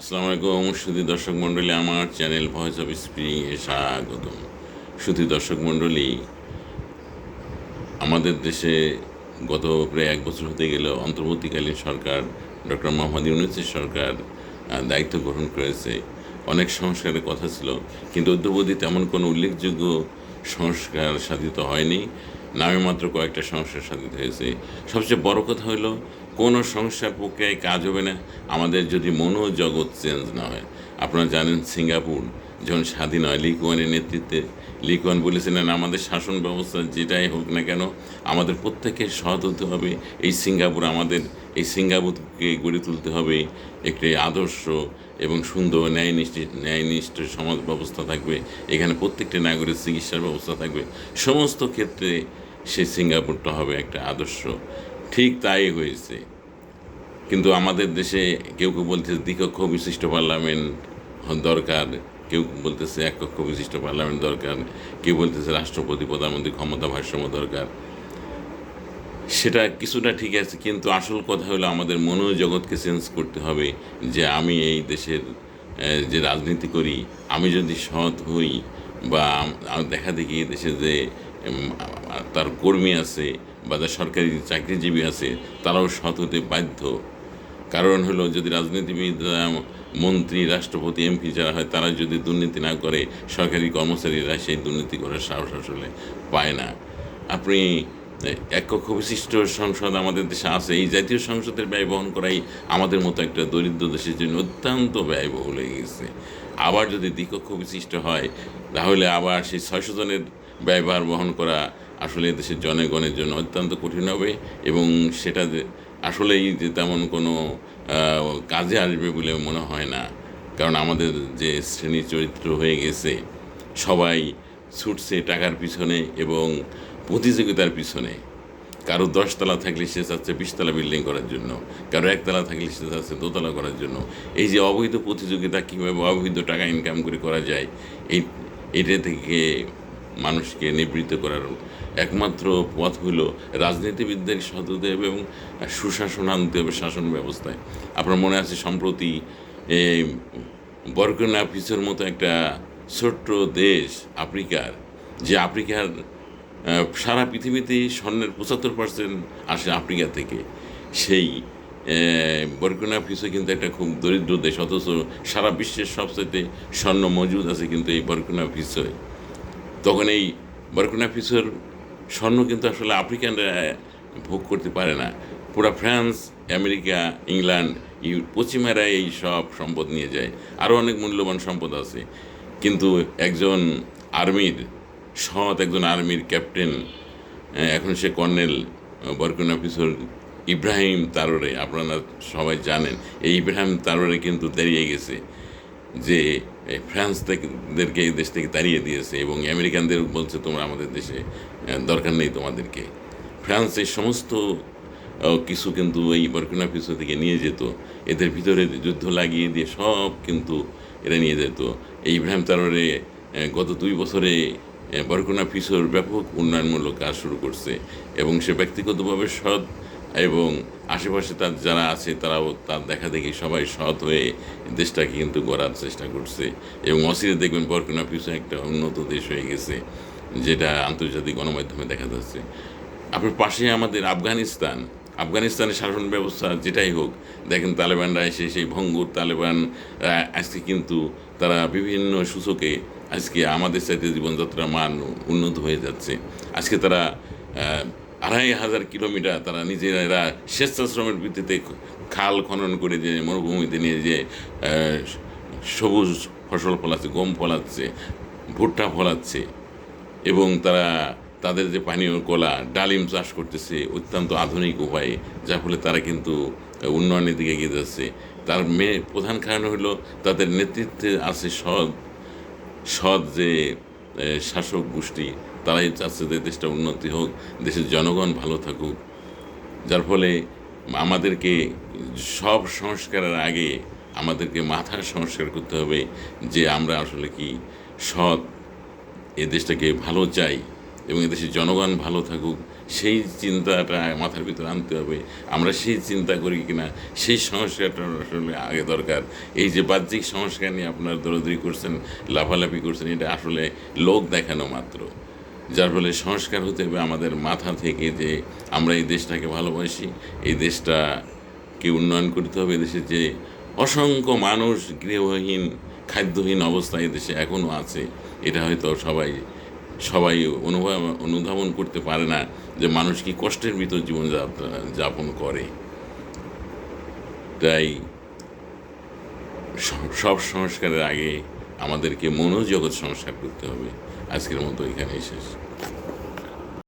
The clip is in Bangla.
আসসালামু আলাইকুম, সুধী দর্শক মণ্ডলী, আমার চ্যানেল ভয়েস অফ স্প্রিং এ স্বাগতম। সুধী দর্শক মণ্ডলী, আমাদের দেশে গত প্রায় এক বছর হতে গেল অন্তর্বর্তীকালীন সরকার ডক্টর মোহাম্মদ ইউনুসের সরকার দায়িত্ব গ্রহণ করেছে। অনেক সংস্কারের কথা ছিল, কিন্তু অদ্যবধি তেমন কোনো উল্লেখযোগ্য সংস্কার সাধিত হয়নি। নামে মাত্র কয়েকটা সংস্কার সাধিত হয়েছে। সবচেয়ে বড় কথা হলো কোনো সংস্কার প্রক্রিয়ায় কাজ হবে না। আমাদের যদি মনোজগৎ চেঞ্জ না হয়। আপনারা জানেন সিঙ্গাপুর যখন স্বাধীন হয় লিকুয়ানের নেতৃত্বে। লিকুয়ান বলেছিলেন আমাদের শাসন ব্যবস্থা যেটাই হোক না কেন, আমাদের প্রত্যেকের সৎ হতে হবে। এই সিঙ্গাপুর আমাদের, এই সিঙ্গাপুরকে গড়ে তুলতে হবে। একটি আদর্শ এবং সুন্দর ন্যায়নিষ্ঠ ন্যায়নিষ্ঠ সমাজ ব্যবস্থা থাকবে। এখানে প্রত্যেকটি নাগরিক চিকিৎসার ব্যবস্থা থাকবে। সমস্ত ক্ষেত্রে সেই সিঙ্গাপুরটা হবে একটা আদর্শ। ঠিক তাই হয়েছে। কিন্তু আমাদের দেশে কেউ কেউ বলতেছে দ্বিকক্ষ বিশিষ্ট পার্লামেন্ট দরকার, কেউ বলতেছে এক কক্ষ বিশিষ্ট পার্লামেন্ট দরকার, কেউ বলতেছে রাষ্ট্রপতি, প্রধানমন্ত্রী, ক্ষমতা ভারসাম্য দরকার। সেটা কিছুটা ঠিক আছে, কিন্তু আসল কথা হলো আমাদের মনোজগৎকে চেঞ্জ করতে হবে যে আমি এই দেশের যে রাজনীতি করি, আমি যদি সৎ হই বা দেখা দেখি দেশে যে তার কর্মী আছে বা যারা সরকারি চাকরিজীবী আছে, তারাও সৎ হতে বাধ্য। কারণ হলো যদি রাজনীতিবিদরা মন্ত্রী, রাষ্ট্রপতি, এমপি যারা হয়, তারা যদি দুর্নীতি না করে, সরকারি কর্মচারীরা সেই দুর্নীতি করার সাহস আসলে পায় না। আপনি এক কক্ষ বিশিষ্ট সংসদ আমাদের দেশে আছে, এই জাতীয় সংসদের ব্যয় বহন করাই আমাদের মতো একটা দরিদ্র দেশের জন্য অত্যন্ত ব্যয়বহুল হয়ে গেছে। আবার যদি দ্বিকক্ষ বিশিষ্ট হয়, তাহলে আবার সেই ছয়শো জনের ব্যয়ভার বহন করা আসলে দেশের জনগণের জন্য অত্যন্ত কঠিন হবে এবং সেটা আসলেই যে তেমন কোনো কাজে আসবে বলে মনে হয় না। কারণ আমাদের যে শ্রেণি চরিত্র হয়ে গেছে, সবাই ছুটছে টাকার পিছনে এবং প্রতিযোগিতার পিছনে। কারও দশতলা থাকলে সে চাচ্ছে বিশতলা বিল্ডিং করার জন্য, কারও একতলা থাকলে সে চাচ্ছে দোতলা করার জন্য। এই যে অবৈধ প্রতিযোগিতা কীভাবে অবৈধ টাকা ইনকাম করে করা যায়, এই, এটা থেকে মানুষকে নিবৃত্ত করার একমাত্র পথ হলো রাজনীতিবিদদের সৎ হতে হবে এবং সুশাসন আনতে হবে শাসন ব্যবস্থায়। আপনার মনে আছে সম্প্রতি এই বরকনা পিসের মতো একটা ছোট্ট দেশ আফ্রিকার, যে আফ্রিকার সারা পৃথিবীতে স্বর্ণের পঁচাত্তর পার্সেন্ট আসে আফ্রিকা থেকে। সেই বরকুনা ফিসো কিন্তু একটা খুব দরিদ্র দেশ, অথচ সারা বিশ্বের সবচেয়ে স্বর্ণ মজুদ আছে কিন্তু এই বরকুনা ফিসোয় তখন এই বরকুনা ফিসোর স্বর্ণ কিন্তু আসলে আফ্রিকানরা ভোগ করতে পারে না। পুরো ফ্রান্স, আমেরিকা, ইংল্যান্ড ইউ পশ্চিমারা এই সব সম্পদ নিয়ে যায়। আরও অনেক মূল্যবান সম্পদ আছে। কিন্তু একজন আর্মির, সৎ একজন আর্মির ক্যাপ্টেন এখন সে কর্নেল বরকুনা ফিসোর ইব্রাহিম তারোরে, আপনারা সবাই জানেন। এই ইব্রাহিম তারোরে কিন্তু দাঁড়িয়ে গেছে। যে ফ্রান্স থেকেদেরকে এই দেশ থেকে তাড়িয়ে দিয়েছে এবং আমেরিকানদের বলছে তোমরা আমাদের দেশে দরকার নেই তোমাদেরকে। ফ্রান্সের সমস্ত কিছু কিন্তু এই বরকুনা পিছু থেকে নিয়ে যেত। এদের ভিতরে যুদ্ধ লাগিয়ে দিয়ে সব কিন্তু এরা নিয়ে যেত। এই ইব্রাহিম তাররে গত দুই বছরে বরকুনা পিছুর ব্যাপক উন্নয়নমূলক কাজ শুরু করছে এবং সে ব্যক্তিগতভাবে সৎ এবং আশেপাশে তার যারা আছে, তারাও তার দেখা দেখি সবাই সৎ হয়ে দেশটাকে কিন্তু গড়ার চেষ্টা করছে। এবং অসিরে দেখবেন বরকুনা পিছু একটা উন্নত দেশ হয়ে গেছে, যেটা আন্তর্জাতিক গণমাধ্যমে দেখা যাচ্ছে। আপনার পাশে আমাদের আফগানিস্তান। আফগানিস্তানের শাসন ব্যবস্থা যেটাই হোক, দেখেন তালেবানরা এসে সেই ভঙ্গুর তালেবান আজকে কিন্তু তারা বিভিন্ন সূচকে আজকে আমাদের সাথে জীবনযাত্রার মান উন্নত হয়ে যাচ্ছে। আজকে তারা আড়াই হাজার কিলোমিটার তারা নিজেরা স্বেচ্ছাশ্রমের ভিত্তিতে খাল খনন করে যে মরুভূমিতে নিয়ে যে সবুজ ফসল ফলাচ্ছে, গম ফলাচ্ছে, ভুট্টা ফলাচ্ছে, এবং তারা তাদের যে পানীয় কলা, ডালিম চাষ করতেছে, অত্যন্ত আধুনিক উপায়ে, যার ফলে তারা কিন্তু উন্নয়নের দিকে এগিয়ে যাচ্ছে। তার মে প্রধান কারণ হলো তাদের নেতৃত্বে আছে সৎ সৎ যে শাসক গোষ্ঠী তারাই চাচ্ছে যে দেশটা উন্নতি হোক, দেশের জনগণ ভালো থাকুক। যার ফলে আমাদেরকে সব সংস্কারের আগে আমাদেরকে মাথার সংস্কার করতে হবে যে আমরা আসলে কি সৎ, এ দেশটাকে ভালো চাই এবং এদেশের জনগণ ভালো থাকুক। সেই চিন্তাটা মাথার ভিতরে আনতে হবে। আমরা সেই চিন্তা করি কিনা, সেই সংস্কারটা আসলে আগে দরকার। এই যে বাহ্যিক সংস্কার নিয়ে আপনার দৌড়দৌড়ি করছেন, লাফালাফি করছেন, এটা আসলে লোক দেখানো মাত্র। যার ফলে সংস্কার হতে হবে আমাদের মাথা থেকে যে আমরা এই দেশটাকে ভালোবাসি, এই দেশটাকে উন্নয়ন করতে হবে দেশের যে অসংখ্য মানুষ গৃহহীন, খাদ্যহীন অবস্থায় দেশে এখনও আছে, এটা হয়তো সবাই সবাই অনুভব, অনুধাবন করতে পারে না যে মানুষ কি কষ্টের ভিতর জীবনযাত্রা যাপন করে। তাই সব সংস্কারের আগে আমাদেরকে মনোজগৎ সংস্কার করতে হবে। a seguir montou em Canixas.